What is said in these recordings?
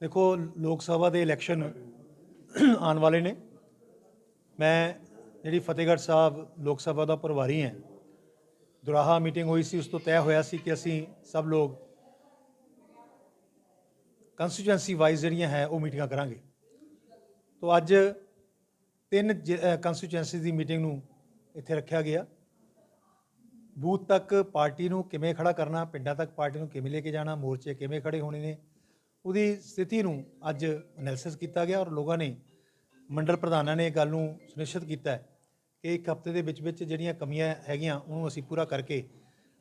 ਦੇਖੋ, ਲੋਕ ਸਭਾ ਦੇ ਇਲੈਕਸ਼ਨ ਆਉਣ ਵਾਲੇ ਨੇ। ਮੈਂ ਜਿਹੜੀ ਫਤਿਹਗੜ੍ਹ ਸਾਹਿਬ ਲੋਕ ਸਭਾ ਦਾ ਪ੍ਰਭਾਰੀ ਹਾਂ। ਦੁਰਾਹਾ ਮੀਟਿੰਗ ਹੋਈ ਸੀ, ਉਸ ਤੋਂ ਤੈਅ ਹੋਇਆ ਸੀ ਕਿ ਅਸੀਂ ਸਭ ਲੋਕ ਕੰਸਟੀਚੁਐਂਸੀ ਵਾਈਜ਼ ਜਿਹੜੀਆਂ ਹੈ, ਉਹ ਮੀਟਿੰਗਾਂ ਕਰਾਂਗੇ। ਤੋਂ ਅੱਜ ਤਿੰਨ ਕੰਸਟੀਚੁਐਂਸੀ ਦੀ ਮੀਟਿੰਗ ਨੂੰ ਇੱਥੇ ਰੱਖਿਆ ਗਿਆ। ਬੂਥ ਤੱਕ ਪਾਰਟੀ ਨੂੰ ਕਿਵੇਂ ਖੜਾ ਕਰਨਾ, ਪਿੰਡਾਂ ਤੱਕ ਪਾਰਟੀ ਨੂੰ ਕਿਵੇਂ ਲੈ ਕੇ ਜਾਣਾ, ਮੋਰਚੇ ਕਿਵੇਂ ਖੜੇ ਹੋਣੇ ਨੇ ਉਹਦੀ ਸਥਿਤੀ ਨੂੰ ਅੱਜ ਐਨਾਲਿਸਿਸ ਕੀਤਾ ਗਿਆ ਔਰ ਲੋਕਾਂ ਨੇ ਮੰਡਲ ਪ੍ਰਧਾਨਾਂ ਨੇ ਇਹ ਗੱਲ ਨੂੰ ਸੁਨਿਸ਼ਚਿਤ ਕੀਤਾ ਹੈ ਕਿ ਇੱਕ ਹਫ਼ਤੇ ਦੇ ਵਿੱਚ ਵਿੱਚ ਜਿਹੜੀਆਂ ਕਮੀਆਂ ਹੈਗੀਆਂ ਉਹਨੂੰ ਅਸੀਂ ਪੂਰਾ ਕਰਕੇ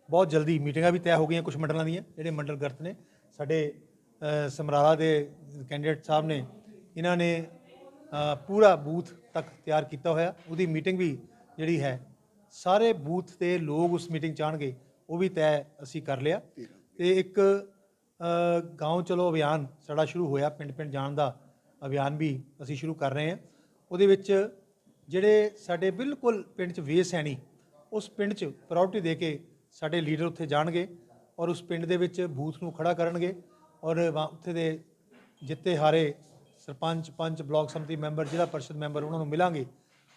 ਬਹੁਤ ਜਲਦੀ ਮੀਟਿੰਗਾਂ ਵੀ ਤੈਅ ਹੋ ਗਈਆਂ ਕੁਝ ਮੰਡਲਾਂ ਦੀਆਂ ਜਿਹੜੇ ਮੰਡਲ ਗਰਤ ਨੇ। ਸਾਡੇ ਸਮਰਾਲਾ ਦੇ ਕੈਂਡੀਡੇਟ ਸਾਹਿਬ ਨੇ ਇਹਨਾਂ ਨੇ ਪੂਰਾ ਬੂਥ ਤੱਕ ਤਿਆਰ ਕੀਤਾ ਹੋਇਆ। ਉਹਦੀ ਮੀਟਿੰਗ ਵੀ ਜਿਹੜੀ ਹੈ ਸਾਰੇ ਬੂਥ ਤੇ ਲੋਕ ਉਸ ਮੀਟਿੰਗ ਚਾਹਣਗੇ ਉਹ ਵੀ ਤੈਅ ਅਸੀਂ ਕਰ ਲਿਆ। ਤੇ ਇੱਕ ਅ, ਚਲੋ ਅਭਿਆਨ ਸਾਡਾ ਸ਼ੁਰੂ ਹੋਇਆ ਪਿੰਡ ਪਿੰਡ ਜਾਣ ਦਾ ਅਭਿਆਨ ਵੀ ਅਸੀਂ ਸ਼ੁਰੂ ਕਰ ਰਹੇ ਹਾਂ। ਉਹਦੇ ਵਿੱਚ ਜਿਹੜੇ ਸਾਡੇ ਬਿਲਕੁਲ ਪਿੰਡ 'ਚ ਵੇਸ ਹੈ ਨਹੀਂ ਉਸ ਪਿੰਡ 'ਚ ਪ੍ਰਾਇੋਰਟੀ ਦੇ ਕੇ ਸਾਡੇ ਲੀਡਰ ਉੱਥੇ ਜਾਣਗੇ ਔਰ ਉਸ ਪਿੰਡ ਦੇ ਵਿੱਚ ਬੂਥ ਨੂੰ ਖੜਾ ਕਰਨਗੇ ਔਰ ਉੱਥੇ ਦੇ ਜਿੱਤੇ ਹਾਰੇ ਸਰਪੰਚ ਪੰਚ ਬਲਾਕ ਸਮਿਤੀ ਮੈਂਬਰ ਜ਼ਿਲ੍ਹਾ ਪਰਿਸ਼ਦ ਮੈਂਬਰ ਉਹਨਾਂ ਨੂੰ ਮਿਲਾਂਗੇ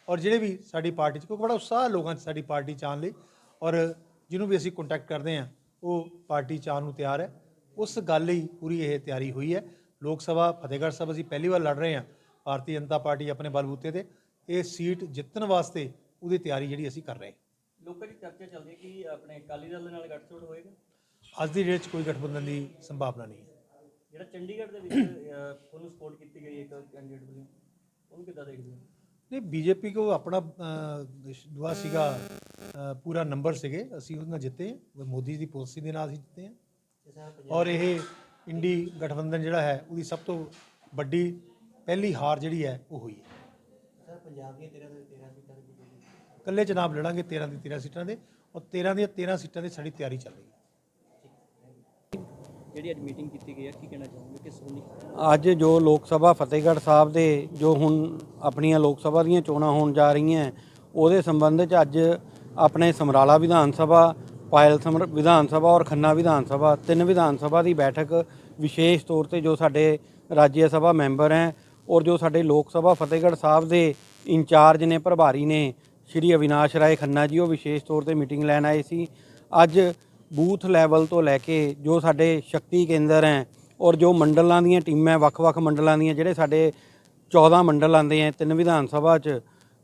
ਔਰ ਜਿਹੜੇ ਵੀ ਸਾਡੀ ਪਾਰਟੀ 'ਚ ਕਿਉਂਕਿ ਬੜਾ ਉਤਸ਼ਾਹ ਲੋਕਾਂ 'ਚ ਸਾਡੀ ਪਾਰਟੀ 'ਚ ਆਉਣ ਲਈ ਔਰ ਜਿਹਨੂੰ ਵੀ ਅਸੀਂ ਕੰਟੈਕਟ ਕਰਦੇ ਹਾਂ ਉਹ ਪਾਰਟੀ 'ਚ ਆਉਣ ਨੂੰ ਤਿਆਰ ਹੈ। ਉਸ ਗੱਲ ਲਈ ਪੂਰੀ ਇਹ ਤਿਆਰੀ ਹੋਈ ਹੈ। ਲੋਕ ਸਭਾ ਫਤਿਹਗੜ੍ਹ ਸਾਹਿਬ ਅਸੀਂ ਪਹਿਲੀ ਵਾਰ ਲੜ ਰਹੇ ਹਾਂ। ਭਾਰਤੀ ਜਨਤਾ ਪਾਰਟੀ ਆਪਣੇ ਬਲਬੂਤੇ ਤੇ ਇਹ ਸੀਟ ਜਿੱਤਣ ਵਾਸਤੇ ਉਹਦੀ ਤਿਆਰੀ ਜਿਹੜੀ ਅਸੀਂ ਕਰ ਰਹੇ ਹਾਂ। ਲੋਕਾਂ ਦੀ ਚਰਚਾ ਚੱਲਦੀ ਹੈ ਕਿ ਆਪਣੇ ਅਕਾਲੀ ਦਲ ਦੇ ਨਾਲ ਗੱਠਜੋੜ ਹੋਏਗਾ? ਅੱਜ ਦੀ ਡੇਟ 'ਚ ਕੋਈ ਗਠਬੰਧਨ ਦੀ ਸੰਭਾਵਨਾ ਨਹੀਂ ਹੈ। ਜਿਹੜਾ ਚੰਡੀਗੜ੍ਹ ਦੇ ਵਿੱਚ ਤੁਹਾਨੂੰ ਸਪੋਰਟ ਕੀਤੀ ਗਈ ਇੱਕ ਕੈਂਡੀਡੇਟ ਵੱਲੋਂ। ਉਹਨੂੰ ਕਿੱਦਾਂ ਦੇਖਦੇ ਹੋ? ਨਹੀਂ ਬੀਜੇਪੀ ਕੋ ਆਪਣਾ ਦੁਆ ਸੀਗਾ ਪੂਰਾ ਨੰਬਰ ਸੀਗੇ। ਅਸੀਂ ਉਹਦੇ ਨਾਲ ਜਿੱਤੇ। ਮੋਦੀ ਦੀ ਪਾਲਿਸੀ ਦੇ ਨਾਲ ਅਸੀਂ ਜਿੱਤੇ ਹਾਂ। ਔਰ ਇਹ ਇੰਡੀ ਗਠਬੰਧਨ ਜਿਹੜਾ ਹੈ ਉਹਦੀ ਸਭ ਤੋਂ ਵੱਡੀ ਪਹਿਲੀ ਹਾਰ ਜਿਹੜੀ ਹੈ ਉਹ ਹੋਈ ਹੈ। ਸਰ ਪੰਜਾਬ ਦੀਆਂ 13 ਦੇ 13 ਸੀਟਾਂ ਦੀ ਬੀਜੇਪੀ ਇਕੱਲੇ ਚੁਣਾਵ ਲੜਾਂਗੇ 13 ਦੀ 13 ਸੀਟਾਂ ਦੇ ਔਰ 13 ਦੀਆਂ 13 ਸੀਟਾਂ ਦੀ ਸਾਡੀ ਤਿਆਰੀ ਚੱਲ ਰਹੀ ਹੈ। ਜਿਹੜੀ ਅੱਜ ਮੀਟਿੰਗ ਕੀਤੀ ਗਈ ਹੈ ਕੀ ਕਹਿਣਾ ਚਾਹੋਗੇ ਕਿਸ ਅੱਜ ਜੋ ਲੋਕ ਸਭਾ ਫਤਿਹਗੜ੍ਹ ਸਾਹਿਬ ਦੇ ਜੋ ਹੁਣ ਆਪਣੀਆਂ ਲੋਕ ਸਭਾ ਦੀਆਂ ਚੋਣਾਂ ਹੋਣ ਜਾ ਰਹੀਆਂ ਉਹਦੇ ਸੰਬੰਧ 'ਚ ਅੱਜ ਆਪਣੇ ਸਮਰਾਲਾ ਵਿਧਾਨ ਸਭਾ ਪਾਇਲ ਸਮਰ ਵਿਧਾਨ ਸਭਾ ਔਰ ਖੰਨਾ ਵਿਧਾਨ ਸਭਾ, ਤਿੰਨ ਵਿਧਾਨ ਸਭਾ ਦੀ ਬੈਠਕ ਵਿਸ਼ੇਸ਼ ਤੌਰ ਤੇ ਜੋ ਸਾਡੇ ਰਾਜ ਸਭਾ ਮੈਂਬਰ ਹੈ ਔਰ ਜੋ ਸਾਡੇ ਲੋਕ ਸਭਾ ਫਤਿਹਗੜ੍ਹ ਸਾਹਿਬ ਦੇ ਇੰਚਾਰਜ ਨੇ, ਪ੍ਰਭਾਰੀ ਨੇ, ਸ਼੍ਰੀ ਅਵਿਨਾਸ਼ ਰਾਏ ਖੰਨਾ ਜੀ, ਉਹ ਵਿਸ਼ੇਸ਼ ਤੌਰ ਤੇ ਮੀਟਿੰਗ ਲੈਣ ਆਏ ਸੀ। ਅੱਜ ਬੂਥ ਲੈਵਲ ਤੋਂ ਲੈ ਕੇ ਜੋ ਸਾਡੇ ਸ਼ਕਤੀ ਕੇਂਦਰ ਹੈ ਔਰ ਜੋ ਮੰਡਲਾਂ ਦੀਆਂ ਟੀਮਾਂ, ਵੱਖ-ਵੱਖ ਮੰਡਲਾਂ ਦੀਆਂ, ਜਿਹੜੇ ਸਾਡੇ 14 ਮੰਡਲ ਆਉਂਦੇ ਆ ਤਿੰਨ ਵਿਧਾਨ ਸਭਾ 'ਚ,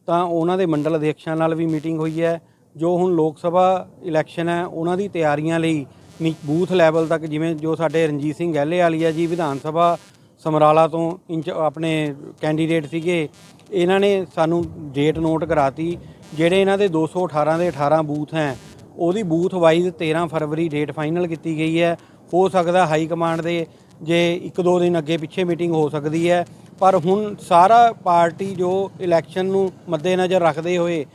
ਤਾਂ ਉਹਨਾਂ ਦੇ ਮੰਡਲ ਅਧਿਕਸ਼ਾਂ ਨਾਲ ਵੀ ਮੀਟਿੰਗ ਹੋਈ ਹੈ। ਜੋ ਹੁਣ ਲੋਕ ਸਭਾ ਇਲੈਕਸ਼ਨ ਹੈ, ਉਹਨਾਂ ਦੀ ਤਿਆਰੀਆਂ ਲਈ ਨੀ- ਬੂਥ ਲੈਵਲ ਤੱਕ ਜਿਵੇਂ ਜੋ ਸਾਡੇ ਰਣਜੀਤ ਸਿੰਘ ਗਹਿਲੇ ਵਾਲੀਆ ਜੀ ਵਿਧਾਨ ਸਭਾ ਸਮਰਾਲਾ ਤੋਂ ਇੰਚ ਆਪਣੇ ਕੈਂਡੀਡੇਟ ਸੀਗੇ, ਇਹਨਾਂ ਨੇ ਸਾਨੂੰ ਡੇਟ ਨੋਟ ਕਰਾਤੀ, ਜਿਹੜੇ ਇਹਨਾਂ ਦੇ 218 ਦੇ 18 ਬੂਥ ਹੈ, ਉਹਦੀ ਬੂਥ ਵਾਈਜ਼ 13 ਫਰਵਰੀ ਡੇਟ ਫਾਈਨਲ ਕੀਤੀ ਗਈ ਹੈ। ਹੋ ਸਕਦਾ ਹਾਈ ਕਮਾਂਡ ਦੇ ਜੇ ਇੱਕ ਦੋ ਦਿਨ ਅੱਗੇ ਪਿੱਛੇ ਮੀਟਿੰਗ ਹੋ ਸਕਦੀ ਹੈ, ਪਰ ਹੁਣ ਸਾਰਾ ਪਾਰਟੀ ਜੋ ਇਲੈਕਸ਼ਨ ਨੂੰ ਮੱਦੇਨਜ਼ਰ ਰੱਖਦੇ ਹੋਏ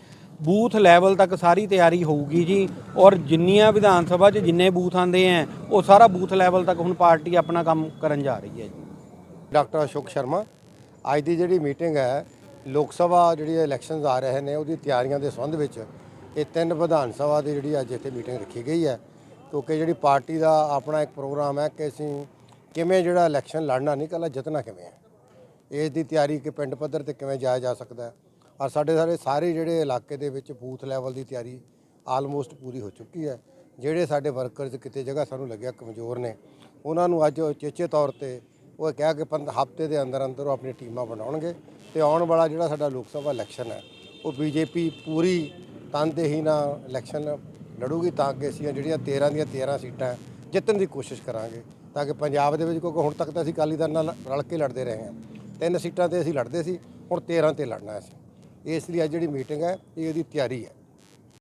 ਬੂਥ ਲੈਵਲ ਤੱਕ ਸਾਰੀ ਤਿਆਰੀ ਹੋਊਗੀ ਜੀ। ਔਰ ਜਿੰਨੀਆਂ ਵਿਧਾਨ ਸਭਾ 'ਚ ਜਿੰਨੇ ਬੂਥ ਆਂਦੇ ਆ ਉਹ ਸਾਰਾ ਬੂਥ ਲੈਵਲ ਤੱਕ ਹੁਣ ਪਾਰਟੀ ਆਪਣਾ ਕੰਮ ਕਰਨ ਜਾ ਰਹੀ ਹੈ ਜੀ। ਡਾਕਟਰ ਅਸ਼ੋਕ ਸ਼ਰਮਾ, ਅੱਜ ਦੀ ਜਿਹੜੀ ਮੀਟਿੰਗ ਹੈ ਲੋਕ ਸਭਾ ਜਿਹੜੀ ਇਲੈਕਸ਼ਨਸ ਆ ਰਹੇ ਨੇ, ਉਹਦੀ ਤਿਆਰੀਆਂ ਦੇ ਸੰਬੰਧ ਵਿੱਚ ਇਹ ਤਿੰਨ ਵਿਧਾਨ ਸਭਾ ਦੀ ਜਿਹੜੀ ਅੱਜ ਇੱਥੇ ਮੀਟਿੰਗ ਰੱਖੀ ਗਈ ਹੈ ਕਿਉਂਕਿ ਜਿਹੜੀ ਪਾਰਟੀ ਦਾ ਆਪਣਾ ਇੱਕ ਪ੍ਰੋਗਰਾਮ ਹੈ ਕਿ ਅਸੀਂ ਕਿਵੇਂ ਜਿਹੜਾ ਇਲੈਕਸ਼ਨ ਲੜਨਾ, ਨਹੀਂ ਕੱਲਾ ਜਿੱਤਣਾ ਕਿਵੇਂ ਹੈ ਇਸ ਦੀ ਤਿਆਰੀ ਕਿ ਪਿੰਡ ਪੱਧਰ ਤੇ ਕਿਵੇਂ ਜਾਇਆ ਜਾ ਸਕਦਾ ਹੈ ਔਰ ਸਾਡੇ ਸਾਰੇ ਸਾਰੇ ਜਿਹੜੇ ਇਲਾਕੇ ਦੇ ਵਿੱਚ ਬੂਥ ਲੈਵਲ ਦੀ ਤਿਆਰੀ ਆਲਮੋਸਟ ਪੂਰੀ ਹੋ ਚੁੱਕੀ ਹੈ। ਜਿਹੜੇ ਸਾਡੇ ਵਰਕਰਸ ਕਿਤੇ ਜਗ੍ਹਾ ਸਾਨੂੰ ਲੱਗਿਆ ਕਮਜ਼ੋਰ ਨੇ, ਉਹਨਾਂ ਨੂੰ ਅੱਜ ਚੇਚੇ ਤੌਰ ਤੇ ਉਹ ਕਿਹਾ ਕਿ ਪੰਦ, ਹਫ਼ਤੇ ਦੇ ਅੰਦਰ ਅੰਦਰ ਉਹ ਆਪਣੀ ਟੀਮਾਂ ਬਣਾਉਣਗੇ ਤੇ ਆਉਣ ਵਾਲਾ ਜਿਹੜਾ ਸਾਡਾ ਲੋਕ ਸਭਾ ਇਲੈਕਸ਼ਨ ਹੈ, ਉਹ ਬੀਜੇਪੀ ਪੂਰੀ ਤਨਦੇਹੀ ਨਾਲ ਇਲੈਕਸ਼ਨ ਲੜੂਗੀ ਤਾਂ ਕਿ ਅਸੀਂ ਜਿਹੜੀਆਂ 13 ਦੀਆਂ 13 ਸੀਟਾਂ ਜਿੱਤਣ ਦੀ ਕੋਸ਼ਿਸ਼ ਕਰਾਂਗੇ ਤਾਂ ਕਿ ਪੰਜਾਬ ਦੇ ਵਿੱਚ ਕਿਉਂਕਿ ਹੁਣ ਤੱਕ ਤਾਂ ਅਸੀਂ ਅਕਾਲੀ ਦਲ ਨਾਲ ਰਲ ਕੇ ਲੜਦੇ ਰਹੇ ਹਾਂ। ਤਿੰਨ ਸੀਟਾਂ ਤੇ ਅਸੀਂ ਲੜਦੇ ਸੀ, ਹੁਣ 13 ਤੇ ਲੜਨਾ ਹੈ ਅਸੀਂ। ਇਸ ਲਈ ਅੱਜ ਜਿਹੜੀ ਮੀਟਿੰਗ ਹੈ ਇਹ ਇਹਦੀ ਤਿਆਰੀ ਹੈ।